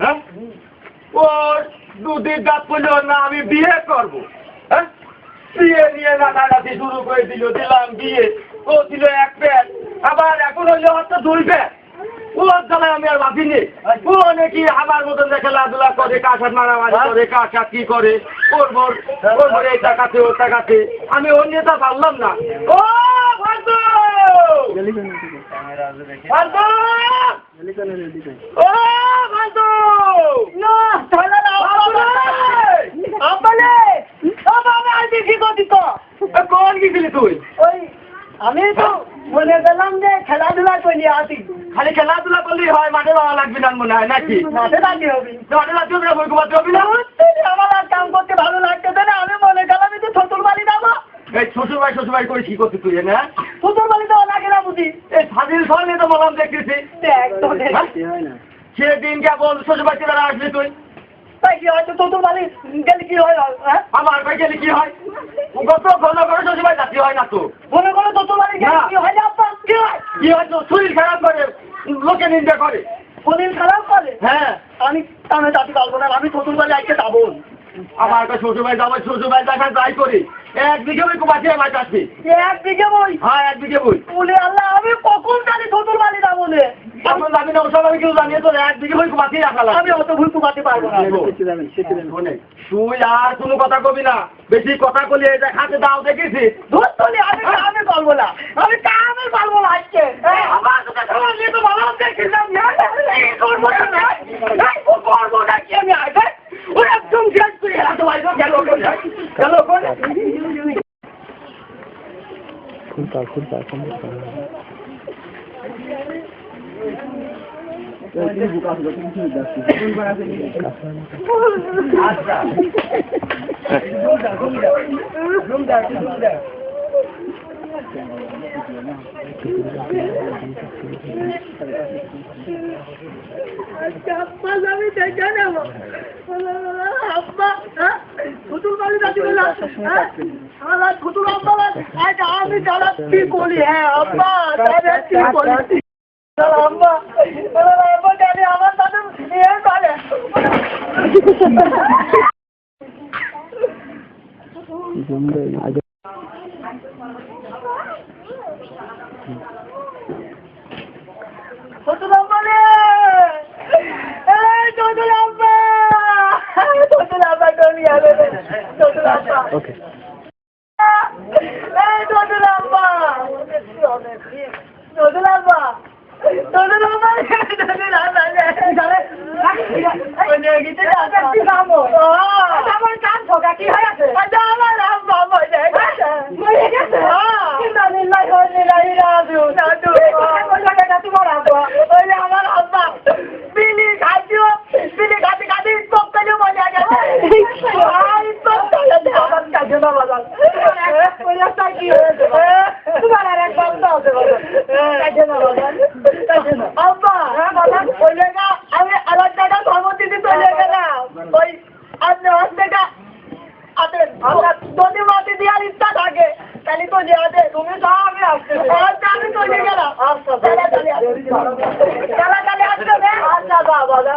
হ্যাঁ? ওর দুধের দাঁত পড়ল না আমি বিয়ে করব। হ্যাঁ? বিয়ে নিয়ে নানানাতি শুরু করে দিল দিলাম বিয়ে। ও ছিল এক প্যাট আবার এখন হইল হচ্ছে দুই প্যাট ওর জ্বালায় আমি আর ভাবিনি। ও নাকি আমার মতন যে খেলাধুলা করে মারামারি করে কাঠা কি করে? ওর ওর মোর এই টাকাতে ওর টাকাতে। আমি ওর পারলাম না। ও ফালতু! ফালতু! ও ফালতু! না না করতি তো। কোন গেছিলি তুই? ওই আমি তো বলে গেলাম যে খেলাধুলা করি আসি। খালি খেলাধুলা করলেই হয় মাঠে যাওয়া লাগবে না মনে হয় নাকি? মাঠে দাঁড়িয়ে হবে। মাঠে যাচ্ছি ওদের বই কুমাতে হবি না? আমার আর কাম করতে ভালো লাগতেছে না আমি মনে গেলাম যে শ্বশুর বাড়ি যাব। এই শ্বশুর ভাই শ্বশুর ভাই করে কি করছিস তুই না শ্বশুর বাড়ি যাওয়া লাগে না বুঝি। এই ফাজিল সঙ্গে তো বললাম দেখতেছি। একদম সেদিন যা বল শ্বশুরবাড়ি তারা আসলি তুই? তাই কি হয়তো শ্বশুর বাড়ি গেলে কি হয়? হ্যাঁ? আমার ভাই গেলে কি হয়? গত ঘন করে শ্বশুর বাড়ি যাচ্ছি হয় না তো? মনে করো শ্বশুর বাড়ি গেলে কি হয় কি হয়? কি হয় তো? শরীর খারাপ করে লোকে নিন্দা করে। শরীর খারাপ করে? হ্যাঁ। আমি আমি যাতে পারব না আমি শ্বশুর বাড়ি আজকে যাব। আমার একটা শ্বশুর বাড়ি যাব শ্বশুর বাড়ি দেখা যাই করি। একদিকে ওই কুমাতে আমার কাছে। এক দিকে বই? হ্যাঁ একদিকে বই। বলে আল্লাহ আমি কখন জানি শ্বশুর বাড়ি যাব নে? এখন জানি না ওসব আমি কেউ জানিয়ে তো একদিকে ওই কুমাতেই রাখা লাগবে। আমি অত ভুল কুমাতে পারব না। তুই আর কোনো কথা কবি না। বেশি কথা এই যে দাও দেখেছি। আমি কামে পারব না। আমি কামে পারব না আজকে। আমার কথা শোনো নিয়ে তো ভালো দেখছিলাম করব না করব না কি আমি আগে ও একদম আচ্ছা আমি নেব আব্বা হ্যাঁ ফুতুল বাড়ি যাচ্ছি বললাম হ্যাঁ আমার ফুতুল আব্বা আজ আমি তারা করি হ্যাঁ আব্বা তারা কি করি আব্বা আমার সাথে ইয়ে করে ফুতুল আব্বা রে এই ফুতুল আব্বা ফুতুল আব্বা তুমি আবে ফুতুল আব্বা ওকে এই তোদের আব্বা তোদের আব্বা তোদের আব্বা তোদের আব্বা জানে ওই নিয়ে গিয়ে যাচ্ছে কি কাম আমার কাম ঠকা কি হয়েছে আমার আব্বা মরে গেছে মরে গেছে ইন্না লিল্লাহি ওয়া ইন্না ইলাইহি রাজিউন সাধু ওই জায়গাটা তোমার আব্বা ওই আমার আব্বা বিলি খাচ্ছো বিলি খাতে খাতে স্টপ করে মরে গেছে আই স্টপ করে দে আমার কাছে না বাবা ওই রাস্তা কি হয়েছে তোমার আর এক বাচ্চা আছে বাবা কাছে না বাবা কাছে না আব্বা হ্যাঁ বাবা ওই জায়গা আমি আলাদা জায়গা ধর্মতিতে চলে গেলাম ওই আপনি হসপিটাল আতে আমরা যদি মাটি দেওয়ার ইচ্ছা থাকে। তাহলে তো দেওয়াতে তুমি তো আমি আসতে আচ্ছা আমি চলে গেলাম। আচ্ছা আচ্ছা বাবা।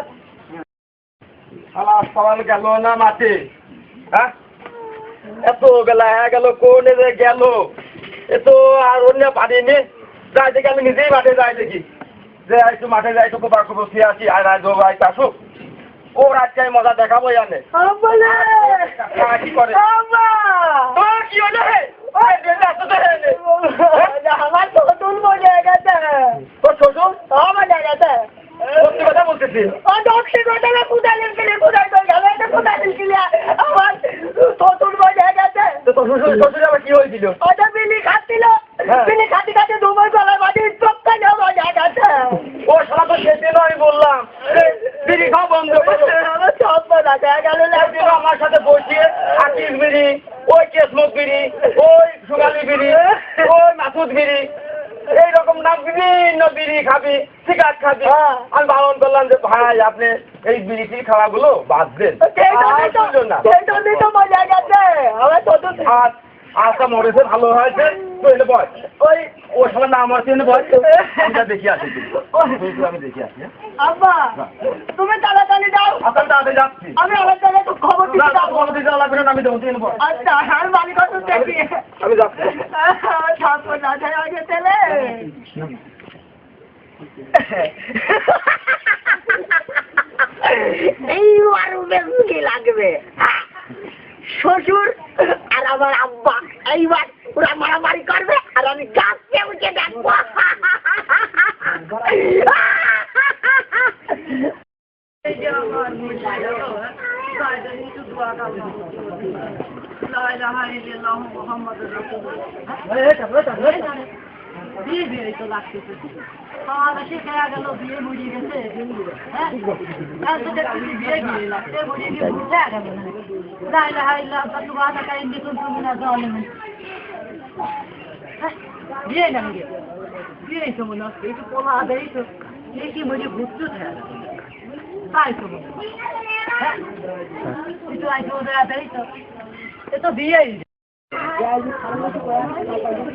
আমার সবাই গেল না মাঠে? হ্যাঁ? এত বেলা হয়ে গেল কোনে গেল? এ তো আর অন্য পারিনি যাই দেখি আমি নিজেই মাঠে যাই দেখি। যে একটু মাঠে যাই একটু বাকু বসে আছি আর আজ আসুক। ওর আজকে মজা দেখাবো জানে হ্যাঁ, কি করে? কি হলো হে? আমার ছোটুল মরে গেছে। তোর শ্বশুর? আমার মরে গেছে। সত্যি কথা বলতেছি। দক্ষিণ গোটালে কোথায় গেলে কোথায় তো গেলে? কোথায় গেলে আমার ছোটুল মরে গেছে। তো তোর শ্বশুর শ্বশুর আবার কি হয়েছিল? ওটা বিলি খাচ্ছিল। হ্যাঁ। বিলি খাতে খাতে দুবার গলার চক্কা যাওয়া মরে গেছে। ও সারা তো সেদিন আমি বললাম। বিড়ি বন্ধ করো। আমার সব গেল আমার সাথে বসিয়ে আকিস বিড়ি ওই কেসমত বিড়ি ওই সুগালি বিড়ি ওই মাসুদ বিড়ি এইরকম না বিভিন্ন বিড়ি খাবি সিগারেট খাবি। হ্যাঁ। আমি বারণ করলাম যে ভাই আপনি এই বিড়ি টিড়ি খাওয়াগুলো বাদ দেন। ছোটুল মরেছে ভালো হয়েছে। বয় ওই ও সময় নাম আছে বয় দেখি আসি আমি দেখি আসি হ্যাঁ? আব্বা তুমি তাড়াতাড়ি আমি তাড়াতাড়ি যাচ্ছি। আমি আমার খবর দিতে যাব। খবর দিতে লাগবে না, আমি দেবো, তুই। আচ্ছা আমি মালিক দেখি আমি যাচ্ছি। না আগে তেলে এইবার বেশি লাগবে? হ্যাঁ। শ্বশুর আর আমার আব্বা এইবার ওরা মারামারি করবে আর আমি গাছকে উঠে দেখব এই যে আমার লা ইলাহা ইল্লাল্লাহ মুহাম্মাদুর রাসূলুল্লাহ বিয়ে বিয়ে তো লাগতেছে আমার সে খেয়া গেল বিয়ে মুড়িয়ে গেছে হ্যাঁ আর তো দেখছি বিয়ে গিয়ে লাগছে মুড়িয়ে গিয়ে বুঝতে গেল লা ইলাহা ইল্লাল্লাহ সুবহানাকা ইন্নী কুনতু মিনাজ জালিমিন হ্যাঁ, বিয়ে না বিয়ে বিয়ে তো মনে হচ্ছে একটু পোলা দেই তো দেখি মুড়ি ঘুরতে থাকে তাই তো মনে হয়। হ্যাঁ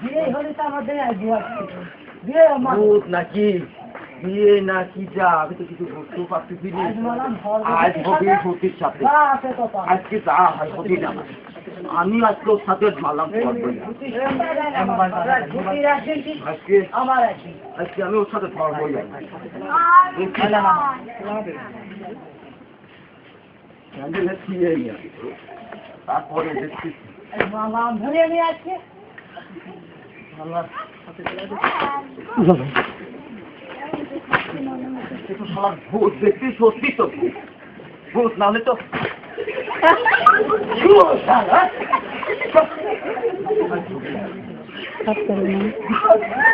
বিয়ে ভূত কি তো আমার নাকি বিয়ে নাকি যা আমি তো কিছু বুঝতে পারতেছি আজ হবে সতীর সাথে? তো। আজকে যা হয় হতে জানা আমি আজকে ওর সাথে কি? আজকে আমি ওর সাথে ধরবো তারপরে দেখছি। ধরে সে ভূত দেখছি সত্যি তো ভূত। ভূত নাহলে তো কাজ করেন না কাজ করেন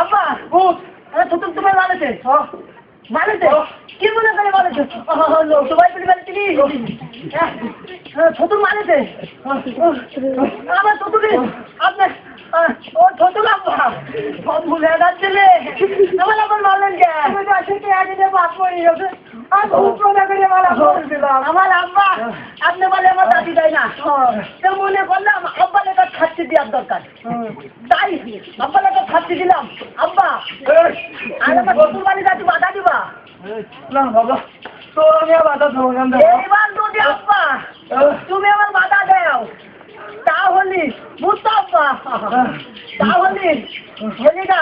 আব্বা তুমি তোমার মানেছে মানেছে কি মনে করে লোক সবাই পেলে মানেছিলি ছোট মানেছে আমার ছোটকে আপনার ও ছোট আব্বা সব ভুলে যাচ্ছিলে? আমার তো আব্বা আপনি বলে আমার দাদি দেয় না। তো মনে করলাম আব্বা লেখা খাচ্ছি দেওয়ার দরকার। তাই আব্বা লেখা খাচ্ছি দিলাম। আব্বা আর আমার শ্বশুর বাড়ি যাচ্ছি বাধা দিবা? না বাবা তোর আমি বাধা দেবো এইবার যদি আব্বা তুমি আমার বাধা দাও। তাহলে মুস্তাফা তাহলে হলিকা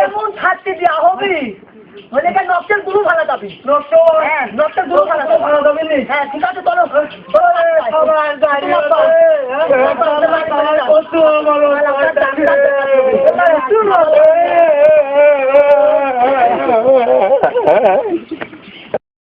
এমন ছাড়তে দেওয়া হবে হলিকা নকশের গুরু ভালো যাবে। নষ্ট হ্যাঁ নকশের গুরু ভালো ভালো যাবে হ্যাঁ ঠিক আছে চলো।